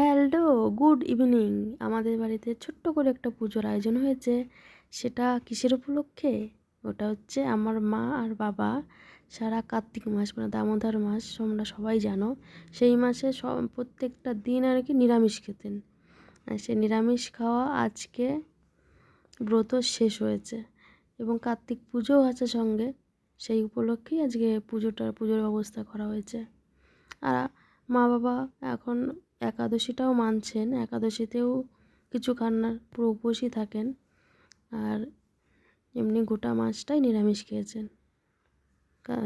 Hello, good evening. আমাদের বাড়িতে ছোট্ট করে একটা পুজোর আয়োজন হয়েছে। সেটা কিসের উপলক্ষে? ওটা হচ্ছে আমার মা আর বাবা সারা কার্তিক মাস মানে দামোদর মাস, তোমরা সবাই জানো। সেই মাসে সব, প্রত্যেকটা দিন আর কি নিরামিষ খেতেন। সেই নিরামিষ খাওয়া আজকে ব্রত শেষ হয়েছে এবং কার্তিক পুজোও আছে সঙ্গে। সেই উপলক্ষেই আজকে পুজোটার পুজোর ব্যবস্থা করা হয়েছে। আর মা বাবা এখন একাদশীটাও মানছেন, একাদশীতেও কিছু খান্নার পুরো উপোসই থাকেন আর এমনি গোটা মাছটাই নিরামিষ খেয়েছেন।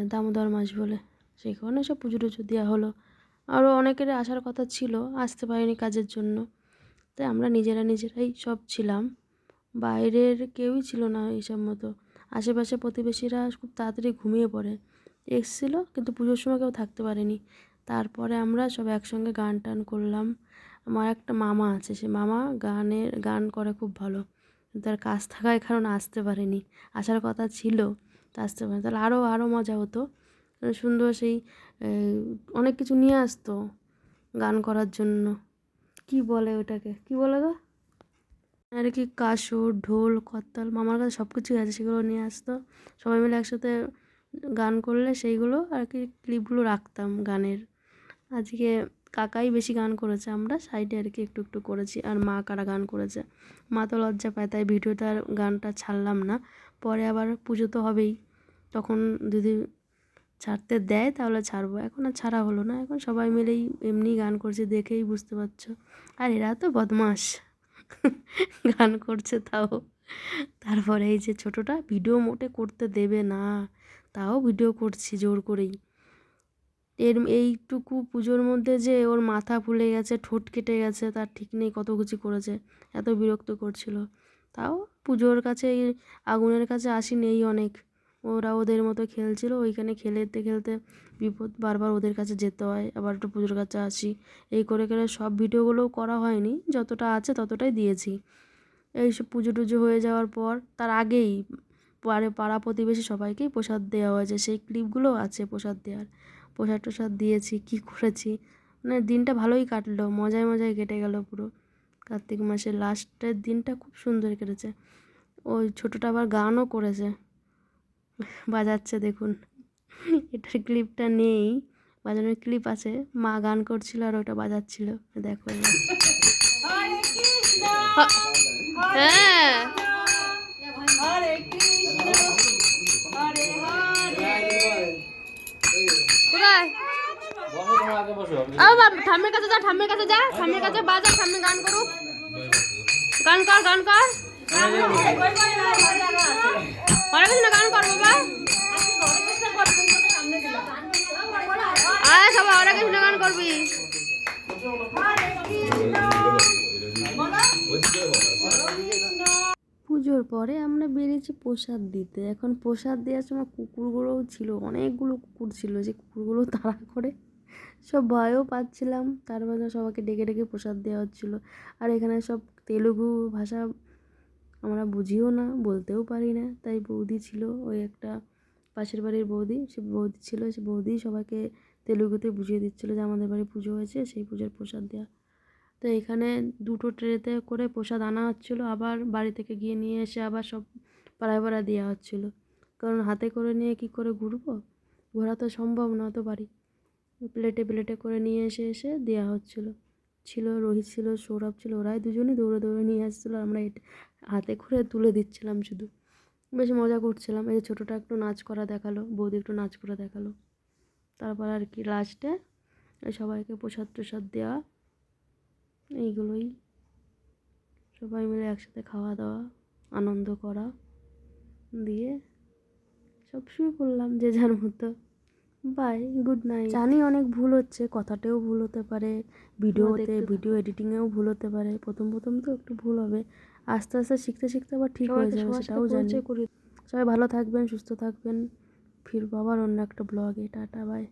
দামোদর মাছ বলে সেই কারণে সব পুজো টুজো দেওয়া হলো। আরও অনেকের আসার কথা ছিল, আসতে পারেনি কাজের জন্য। তাই আমরা নিজেরা নিজেরাই সব ছিলাম। বাইরের কেউই ছিল না এইসব মতো। আশেপাশে প্রতিবেশীরা খুব তাড়াতাড়ি ঘুমিয়ে পড়ে। এসেছিল, কিন্তু পুজোর সময় কেউ থাকতে পারেনি। তারপরে আমরা সব একসঙ্গে গান টান করলাম। আমার একটা মামা আছে, সে মামা গানের, গান করে খুব ভালো। তার কাজ থাকায় কারণ আসতে পারেনি। আসার কথা ছিল, তা আসতে পারেনি। তাহলে আরও আরও মজা হতো। সুন্দর সেই অনেক কিছু নিয়ে আসতো গান করার জন্য। কি বলে ওটাকে? কি বলে গো? আর কি কাসর ঢোল করতাল মামার কাছে সব কিছুই আছে, সেগুলো নিয়ে আসতো। সবাই মিলে একসাথে গান করলে সেইগুলো আর কি ক্লিপগুলো রাখতাম গানের। আজকে কাকাই বেশি গান করেছে, আমরা সাইডে আর কি একটু একটু করেছি, আর মা কারা গান করেছে। মা তো লজ্জা পায়, তাই ভিডিওতে আর গানটা ছাড়লাম না। পরে আবার পুজো তো হবেই, তখন যদি ছাড়তে দেয় তাহলে ছাড়বো। এখন আর ছাড়া হলো না, এখন সবাই মিলেই এমনি গান করছে, দেখেই বুঝতে পারছ। আর এরা তো বদমাস গান করছে তাও। তারপরে এই যে ছোটোটা, ভিডিও মোটে করতে দেবে না, তাও ভিডিও করছি জোর করেই। এর এইটুকু পুজোর মধ্যে যে ওর মাথা ফুলে গেছে, ঠোঁট কেটে গেছে, তার ঠিক নেই কত কিছু করেছে, এত বিরক্ত করছিল। তাও পুজোর কাছে আগুনের কাছে আসি নেই অনেক। ওরা ওদের মতো খেলছিল, ওইখানে খেলতে খেলতে বিপদ বারবার ওদের কাছে যেতে হয়, আবার একটু পুজোর কাছে আসি। এই করে করে সব ভিডিওগুলোও করা হয়নি, যতটা আছে ততটাই দিয়েছি। এই সব পুজো টুজো হয়ে যাওয়ার পর, তার আগেই পাড়া প্রতিবেশী সবাইকেই প্রসাদ দেওয়া হয়েছে, সেই ক্লিপগুলো আছে প্রসাদ দেওয়ার। প্রসাদ টসাদ দিয়েছি কী করেছি? মানে দিনটা ভালোই কাটলো মজায় মজায় কেটে গেল পুরো। কার্তিক মাসের লাস্টের দিনটা খুব সুন্দর কেটেছে। ওই ছোটোটা আবার গানও করেছে। বাজাচ্ছে দেখুন। এটার ক্লিপটা নেই বাজানোর ক্লিপ আছে। মা গান করছিল আর ওটা বাজাচ্ছিল। দেখো। হ্যাঁ। কোথায়? ঠাম্মির কাছে যা, ঠাম্মির কাছে যা, ঠাম্মির কাছে বাজা, ঠাম্মি গান করুক। গান কর গান কর। হরে কৃষ্ণ গান কর, বাবা। আয়, সবাই হরে কৃষ্ণ গান করবি। পুজোর পরে আমরা বেরিয়েছি প্রসাদ দিতে। এখন প্রসাদ দেওয়ার সময় কুকুরগুলোও ছিল, অনেকগুলো কুকুর ছিল যে কুকুরগুলো তাড়া করে সব ভয়ও পাচ্ছিলাম। তার মধ্যে সবাইকে ডেকে ডেকে প্রসাদ দেওয়া হচ্ছিল। আর এখানে সব তেলুগু ভাষা আমরা বুঝিও না, বলতেও পারি না। তাই বৌদি ছিল, ওই একটা পাশের বাড়ির বৌদি, সে বৌদি ছিল, সে বৌদি সবাইকে তেলুগুতে বুঝিয়ে দিচ্ছিল যে আমাদের বাড়ি পুজো হয়েছে, সেই পুজোর প্রসাদ দেওয়া তো এখানে দুটো ট্রেতে করে প্রসাদ আনা হচ্ছিল। আবার বাড়ি থেকে গিয়ে নিয়ে এসে আবার সব পাড়ায় পাড়ায় দেওয়া হচ্ছিল। কারণ হাতে করে নিয়ে কি করে ঘুরবো? ঘোরা তো সম্ভব না তো বাড়ি। প্লেটে প্লেটে করে নিয়ে এসে এসে দেওয়া হচ্ছিল। ছিল, রোহিত ছিল, সৌরভ ছিল, ওরাই দুজনেই দৌড়ে দৌড়ে নিয়ে আসছিল। আমরা হাতে করে তুলে দিচ্ছিলাম শুধু। বেশ মজা করছিলাম। এই ছোটোটা একটু নাচ করা দেখাল, বৌদি একটু নাচ করা দেখাল। তারপর আর কি লাস্টে সবাইকে প্রসাদ টসাদ দেওয়া এইগুলোই। সবাই মিলে একসাথে খাওয়া দাওয়া আনন্দ করা দিয়ে সব শুয়ে পড়লাম যে যার মতো। বাই গুড নাইট জানি অনেক ভুল হচ্ছে কথাতেও ভুল হতে পারে ভিডিওতে ভিডিও এডিটিংয়েও ভুল হতে পারে প্রথম প্রথম তো একটু ভুল হবে। আস্তে আস্তে শিখতে শিখতে আবার ঠিক হয়ে যাবে সেটাও জানি। সবাই ভালো থাকবেন সুস্থ থাকবেন ফিরবো আবার অন্য একটা ব্লগে টাটা বাই